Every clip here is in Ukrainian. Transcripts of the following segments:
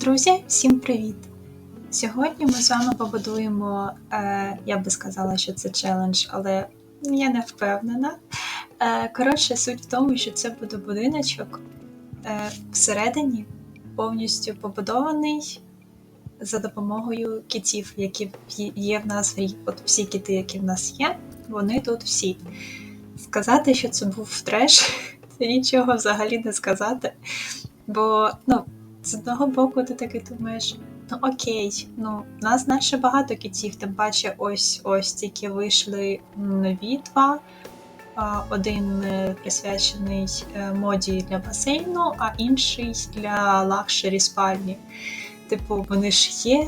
Друзі, всім привіт! Сьогодні ми з вами побудуємо, е, я би сказала, що це челендж, але я не впевнена. Е, коротше, суть в тому, що це буде будиночок е, всередині повністю побудований за допомогою кітів, які є в нас. От всі кіти, які в нас є, вони тут всі. Сказати, що це був треш, це нічого взагалі не сказати. Бо, ну, з одного боку, ти таки думаєш, ну окей, ну нас наче багато кітів, тим паче ось ось тільки вийшли нові два. Один е, присвячений е, моді для басейну, а інший для лакшері спальні. Типу, вони ж є,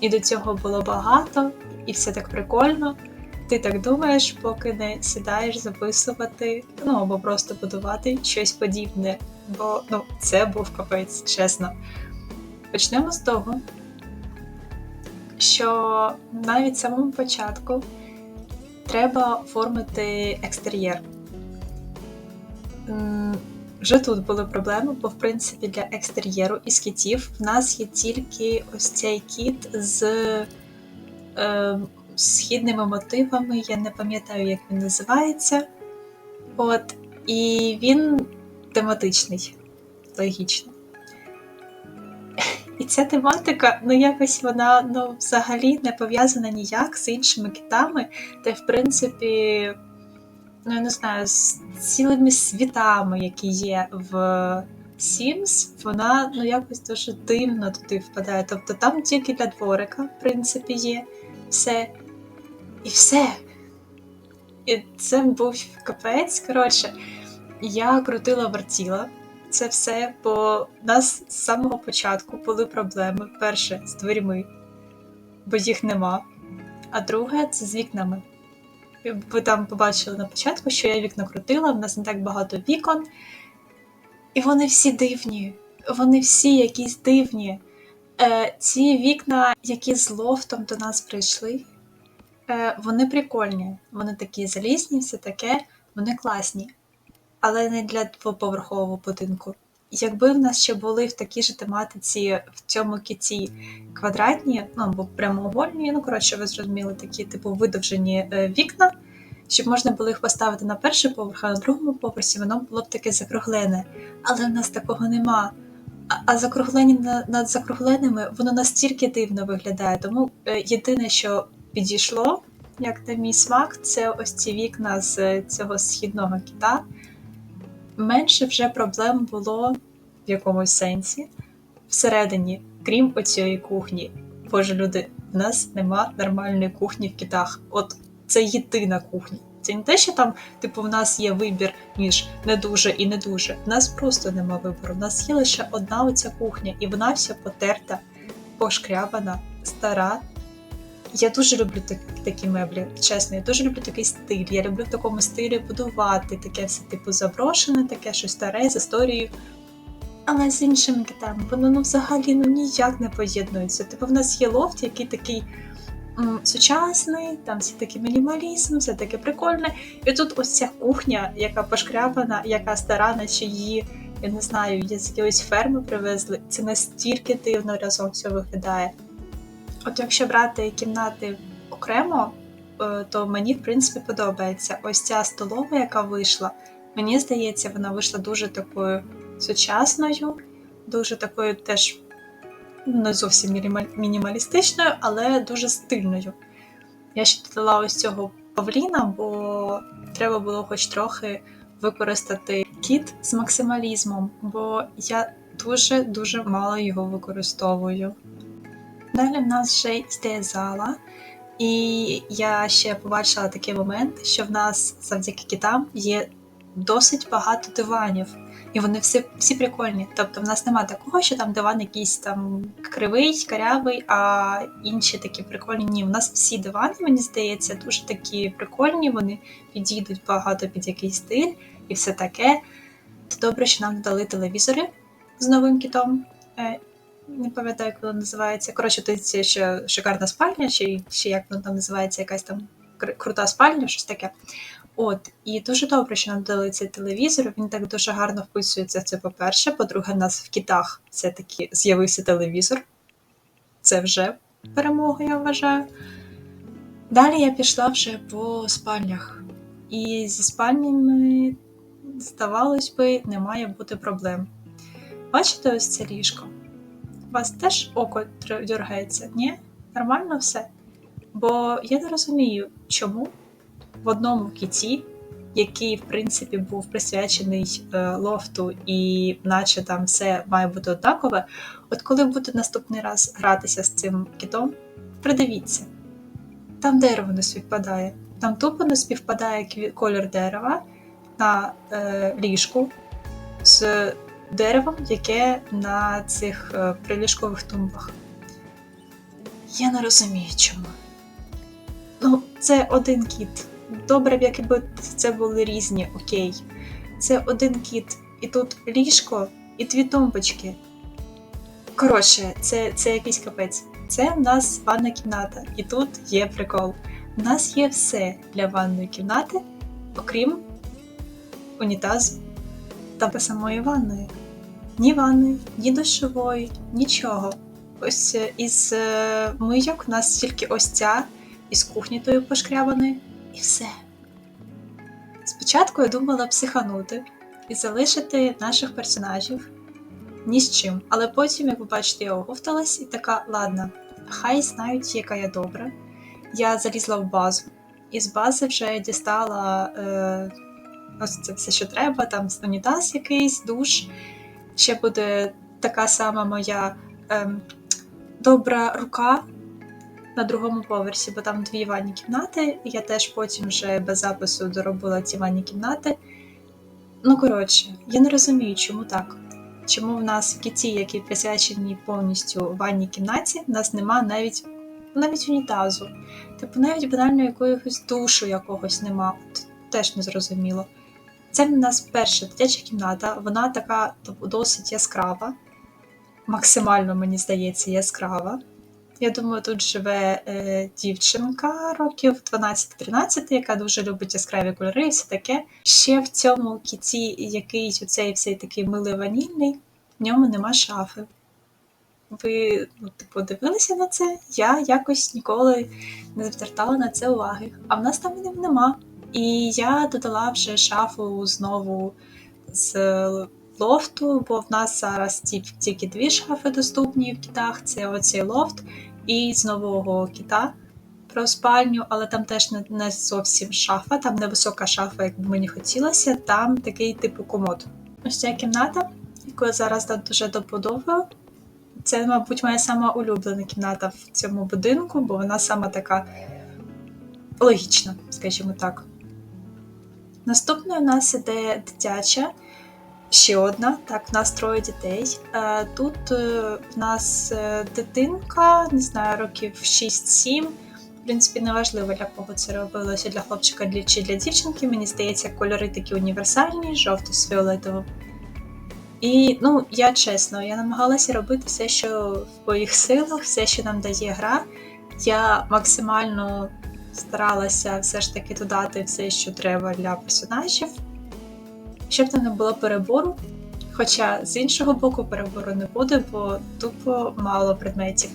і до цього було багато, і все так прикольно. Ти так думаєш, поки не сідаєш записувати, ну або просто будувати щось подібне. Бо ну, це був капець, чесно. Почнемо з того, що навіть в самому початку треба оформити екстер'єр. Вже тут були проблеми, бо в принципі для екстер'єру із кітів в нас є тільки ось цей кіт з е, східними мотивами, я не пам'ятаю, як він називається. От, І він тематичний, логічно. І ця тематика, ну якось вона ну, взагалі не пов'язана ніяк з іншими китами, та в принципі, ну я не знаю, з цілими світами, які є в Sims, вона ну якось дуже дивно туди впадає. Тобто там тільки для дворика, в принципі, є все. І все. І це був капець. Коротше, я крутила вертіла це все, бо в нас з самого початку були проблеми. Перше з дверьми, бо їх нема. А друге це з вікнами. Ви там побачили на початку, що я вікна крутила, в нас не так багато вікон. І вони всі дивні. Вони всі якісь дивні. Е, Ці вікна, які з лофтом до нас прийшли, е, вони прикольні. Вони такі залізні, все таке, вони класні але не для двоповерхового будинку. Якби в нас ще були в такій же тематиці в цьому кіті квадратні, ну або прямоугольні, ну коротше, ви зрозуміли, такі типу видовжені е, вікна, щоб можна було їх поставити на перший поверх, а на другому поверсі воно було б таке закруглене. Але в нас такого нема. А, закруглені над закругленими воно настільки дивно виглядає. Тому е, єдине, що підійшло, як на мій смак, це ось ці вікна з цього східного кіта менше вже проблем було в якомусь сенсі всередині, крім оцієї кухні. Боже, люди, в нас нема нормальної кухні в китах. От це єдина кухня. Це не те, що там, типу, в нас є вибір між не дуже і не дуже. В нас просто нема вибору. В нас є лише одна оця кухня, і вона вся потерта, пошкрябана, стара я дуже люблю так, такі меблі, чесно, я дуже люблю такий стиль. Я люблю в такому стилі будувати, таке все типу заброшене, таке щось старе з історією. Але з іншими китами воно ну, взагалі ну, ніяк не поєднується. Типу в нас є лофт, який такий м, сучасний, там все таке мінімалізм, все таке прикольне. І тут ось ця кухня, яка пошкрябана, яка стара, наче її, я не знаю, з якоїсь ферми привезли. Це настільки дивно разом все виглядає. От якщо брати кімнати окремо, е, то мені, в принципі, подобається. Ось ця столова, яка вийшла, мені здається, вона вийшла дуже такою сучасною, дуже такою теж не зовсім мінімалістичною, але дуже стильною. Я ще додала ось цього павліна, бо треба було хоч трохи використати кіт з максималізмом, бо я дуже-дуже мало його використовую. Далі в нас вже йде зала, і я ще побачила такий момент, що в нас завдяки китам є досить багато диванів. І вони всі всі прикольні. Тобто в нас немає такого, що там диван якийсь там кривий, карявий, а інші такі прикольні. Ні, у нас всі дивани, мені здається, дуже такі прикольні, вони підійдуть багато під якийсь стиль і все таке. То добре, що нам дали телевізори з новим кітом. Не пам'ятаю, як вона називається. Коротше, це ще шикарна спальня, чи, чи як вона там називається, якась там крута спальня, щось таке. От, і дуже добре, що нам дали цей телевізор. Він так дуже гарно вписується. Це по-перше. По-друге, в нас в кітах все-таки з'явився телевізор. Це вже перемога, я вважаю. Далі я пішла вже по спальнях. І зі спальнями, здавалось би, не має бути проблем. Бачите ось це ліжко? У вас теж око дергається? Ні? Нормально все? Бо я не розумію, чому в одному кіті, який, в принципі, був присвячений е, лофту, і наче там все має бути однакове, от коли будете наступний раз гратися з цим кітом, придивіться. Там дерево не співпадає. Там тупо не співпадає колір дерева на е, ліжку з деревом, яке на цих е, приліжкових тумбах. Я не розумію, чому. Ну, це один кіт. Добре б, якби це були різні, окей. Це один кіт, і тут ліжко, і дві тумбочки. Коротше, це, це якийсь капець. Це в нас ванна кімната, і тут є прикол. У нас є все для ванної кімнати, окрім унітазу та самої ванної. Ні ванної, ні душової, нічого. Ось е, із е, мийок у нас тільки ось ця, із кухні тою пошкрябаної, і все. Спочатку я думала психанути і залишити наших персонажів ні з чим, але потім, як ви бачите, я оговталась і така, ладно, хай знають, яка я добра. Я залізла в базу, і з бази вже дістала е, ось це все, що треба, там унітаз якийсь, душ. Ще буде така сама моя ем, добра рука на другому поверсі, бо там дві ванні кімнати. Я теж потім вже без запису доробила ці ванні кімнати. Ну, коротше, я не розумію, чому так. Чому в нас кіті, які присвячені повністю ванній кімнаті, в нас нема навіть навіть унітазу. Типу, навіть банально якогось душу якогось нема. От, теж не зрозуміло. Це в нас перша дитяча кімната, вона така типу, досить яскрава, максимально, мені здається, яскрава. Я думаю, тут живе е, дівчинка років 12-13, яка дуже любить яскраві кольори і все таке. Ще в цьому кіті якийсь оцей всей такий милий ванільний, в ньому нема шафи. Ви ну, типу, дивилися на це? Я якось ніколи не звертала на це уваги. А в нас там нем- нема. І я додала вже шафу знову з лофту, бо в нас зараз тільки дві шафи доступні в кітах: це оцей лофт і з нового кіта про спальню, але там теж не, не зовсім шафа, там невисока шафа, як би мені хотілося, там такий типу комод. Ось ця кімната, яку я зараз так дуже доподобаю. Це, мабуть, моя сама улюблена кімната в цьому будинку, бо вона сама така логічна, скажімо так. Наступною у нас іде дитяча, ще одна. Так, в нас троє дітей. Е, Тут е, в нас е, дитинка, не знаю, років 6-7. В принципі, неважливо, для кого це робилося, для хлопчика чи для дівчинки. Мені здається, кольори такі універсальні, жовто з фіолетовим. І ну, я чесно, я намагалася робити все, що в моїх силах, все, що нам дає гра. Я максимально старалася все ж таки додати все, що треба для персонажів, щоб там не було перебору. Хоча з іншого боку перебору не буде, бо тупо мало предметів.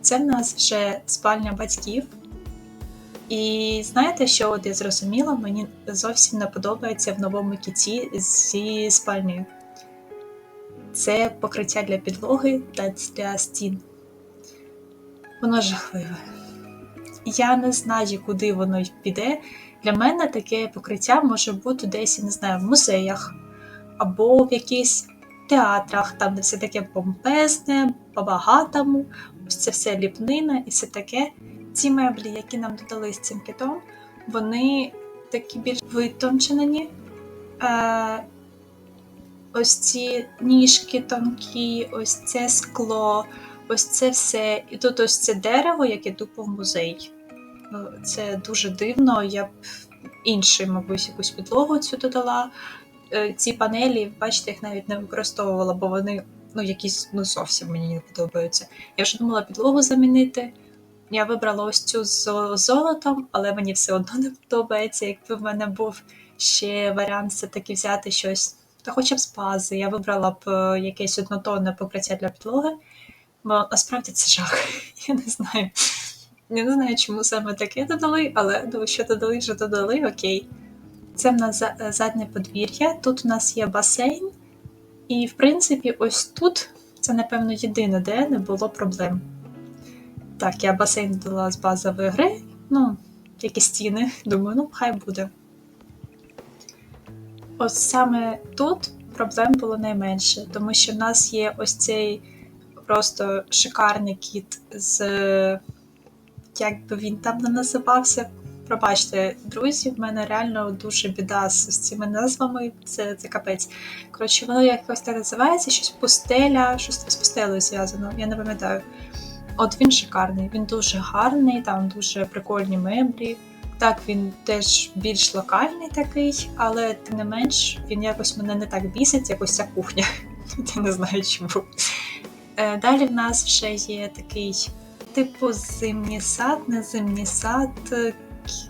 Це в нас вже спальня батьків. І знаєте, що от я зрозуміла, мені зовсім не подобається в новому кіті зі спальнею. Це покриття для підлоги та для стін. Воно жахливе. Я не знаю, куди воно піде. Для мене таке покриття може бути десь, я не знаю, в музеях або в якихось театрах, там де все таке помпезне, по-багатому, це все ліпнина і все таке. Ці меблі, які нам додали з цим китом, вони такі більш витончені. Е, ось ці ніжки тонкі, ось це скло, ось це все. І тут ось це дерево, яке тупо в музей. Ну, це дуже дивно. Я б інший, мабуть, якусь підлогу цю додала. Е, Ці панелі, бачите, їх навіть не використовувала, бо вони ну, якісь ну, зовсім мені не подобаються. Я вже думала підлогу замінити. Я вибрала ось цю з золотом, але мені все одно не подобається. Якби в мене був ще варіант все-таки взяти щось, та хоча б з бази, я вибрала б е, якесь однотонне покриття для підлоги, бо насправді це жах. Я не знаю. Я не знаю, чому саме таке додали, але що додали, що додали, окей. Це в нас е, заднє подвір'я. Тут у нас є басейн, і в принципі, ось тут це, напевно, єдине, де не було проблем. Так, я басейн додала з базової гри, ну, як і стіни, думаю, ну, хай буде. Ось саме тут проблем було найменше, тому що в нас є ось цей просто шикарний кіт з. Як би він там не називався. Пробачте, друзі, в мене реально дуже біда з, цими назвами, це, це капець. Коротше, воно якось так називається, щось пустеля, щось з пустелею зв'язано, я не пам'ятаю. От він шикарний, він дуже гарний, там дуже прикольні меблі. Так, він теж більш локальний такий, але тим не менш він якось мене не так бісить, як ось ця кухня. Я не знаю чому. Е, Далі в нас вже є такий, типу, зимній сад, не зимній сад.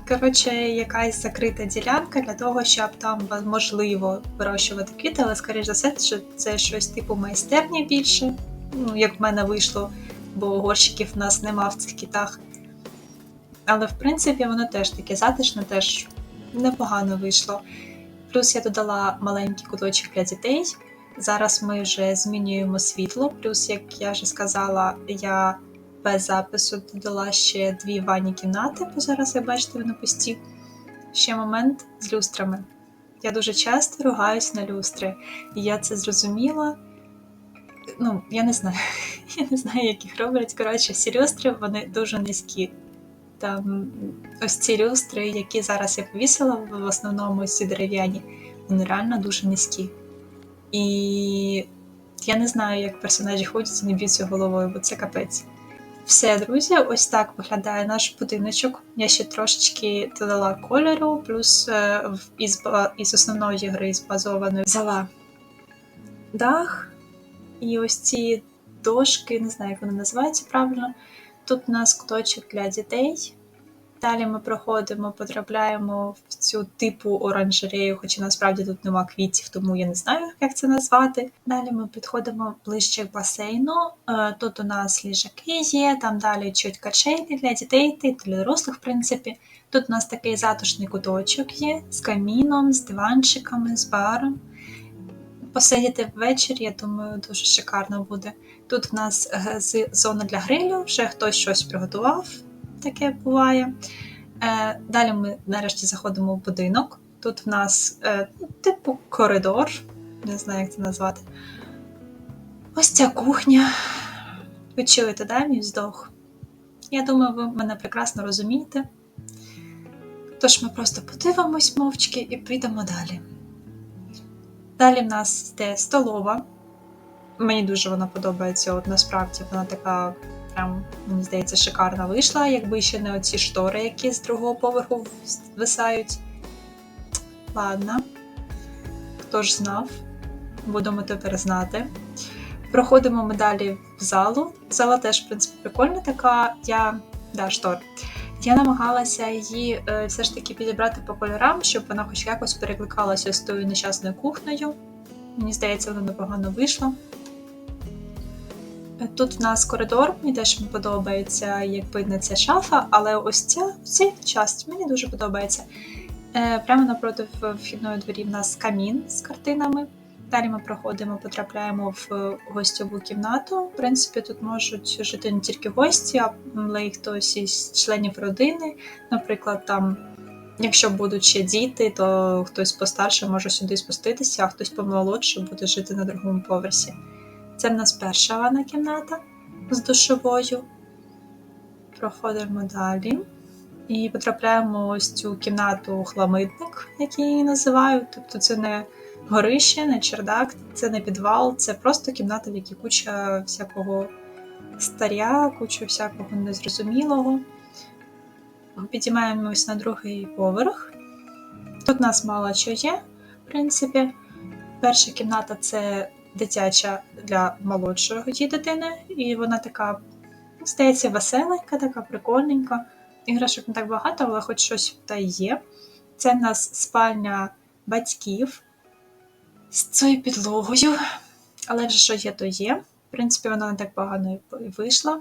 Коротше, якась закрита ділянка для того, щоб там можливо вирощувати квіти, але скоріш за все, що це щось типу майстерні більше. Ну, як в мене вийшло, бо горщиків в нас нема в цих кітах. Але в принципі воно теж таке затишне, теж непогано вийшло. Плюс я додала маленький куточок для дітей. Зараз ми вже змінюємо світло. Плюс, як я вже сказала, я без запису додала ще дві ванні кімнати, бо зараз, як бачите, вони пусті. Ще момент з люстрами. Я дуже часто ругаюсь на люстри, і я це зрозуміла. Ну, я не знаю, я не знаю, як їх роблять. Коротше, всі люстри вони дуже низькі. Там ось ці люстри, які зараз я повісила, в основному ці дерев'яні, вони реально дуже низькі. І я не знаю, як персонажі ходять і не б'ються головою, бо це капець. Все, друзі, ось так виглядає наш будиночок. Я ще трошечки додала кольору, плюс е, із, із основної гри з базованої взяла дах. І ось ці дошки, не знаю, як вони називаються правильно. Тут у нас куточок для дітей. Далі ми проходимо, потрапляємо в цю типу оранжерею, хоча насправді тут нема квітів, тому я не знаю, як це назвати. Далі ми підходимо ближче к басейну. Е, Тут у нас ліжаки є, там далі чуть качелі для дітей та для дорослих, в принципі. Тут у нас такий затишний куточок є з каміном, з диванчиками, з баром. Посидіти ввечері, я думаю, дуже шикарно буде. Тут в нас е, зона для грилю, вже хтось щось приготував, таке буває. Е, Далі ми нарешті заходимо в будинок. Тут в нас е, типу коридор, не знаю, як це назвати. Ось ця кухня. Ви чуєте, да, мій вздох? Я думаю, ви мене прекрасно розумієте. Тож ми просто подивимось мовчки і підемо далі. Далі в нас йде столова. Мені дуже вона подобається. От насправді вона така, прям, мені здається, шикарна вийшла, якби ще не оці штори, які з другого поверху висають. Ладно, хто ж знав, будемо тепер знати. Проходимо ми далі в залу. Зала теж, в принципі, прикольна така. Я. Да, штор. Я намагалася її е, все ж таки підібрати по кольорам, щоб вона хоч якось перекликалася з тою нещасною кухнею. Мені здається, воно непогано вийшло. Е, Тут в нас коридор, мені теж подобається, якби не ця шафа, але ось ця, ця часть мені дуже подобається. Е, Прямо напроти вхідної двері в нас камін з картинами. Далі ми проходимо, потрапляємо в гостьову кімнату. В принципі, тут можуть жити не тільки гості, але й хтось із членів родини. Наприклад, там, якщо будуть ще діти, то хтось постарше може сюди спуститися, а хтось помолодше буде жити на другому поверсі. Це в нас перша ванна кімната з душовою. Проходимо далі. І потрапляємо ось цю кімнату хламидник, як її називаю. Тобто це не горище, не чердак, це не підвал, це просто кімната, в якій куча всякого старя, куча всякого незрозумілого. Підіймаємось на другий поверх. Тут нас мало що є, в принципі. Перша кімната це дитяча для молодшої дитини, і вона така Здається, веселенька, така прикольненька. Іграшок не так багато, але хоч щось та є. Це в нас спальня батьків з цією підлогою. Але вже що є, то є. В принципі, вона не так погано вийшла.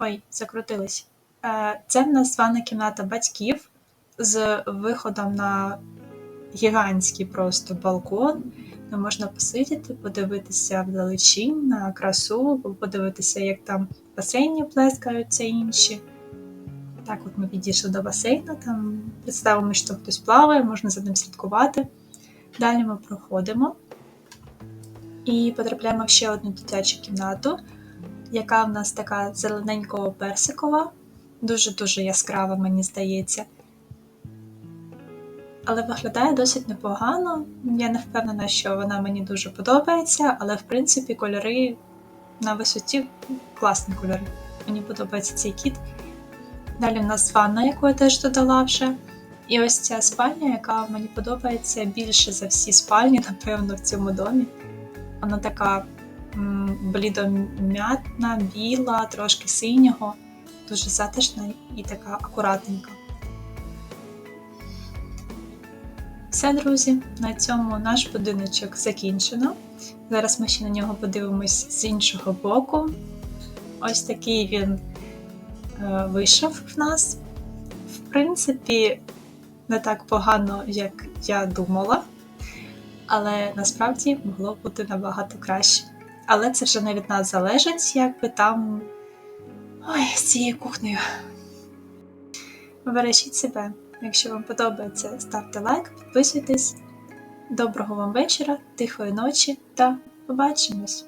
Ой, закрутилась. Е, Це в нас ванна кімната батьків з виходом на гігантський просто балкон, можна посидіти, подивитися вдалечінь на красу, подивитися, як там басейні плескаються інші. Так, от ми підійшли до басейну, там представимо, що хтось плаває, можна за ним слідкувати. Далі ми проходимо і потрапляємо в ще одну дитячу кімнату, яка в нас така зелененького персикова, дуже-дуже яскрава, мені здається. Але виглядає досить непогано. Я не впевнена, що вона мені дуже подобається, але в принципі кольори на висоті класні кольори. Мені подобається цей кіт. Далі в нас ванна, яку я теж додала вже. І ось ця спальня, яка мені подобається більше за всі спальні, напевно, в цьому домі. Вона така блідом'ятна, біла, трошки синього, дуже затишна і така акуратненька. Все, друзі, на цьому наш будиночок закінчено. Зараз ми ще на нього подивимось з іншого боку. Ось такий він е, вийшов в нас. В принципі, не так погано, як я думала, але насправді могло бути набагато краще. Але це вже не від нас залежить, як би там ой, з цією кухнею. Бережіть себе. Якщо вам подобається, ставте лайк, підписуйтесь. Доброго вам вечора, тихої ночі та побачимось!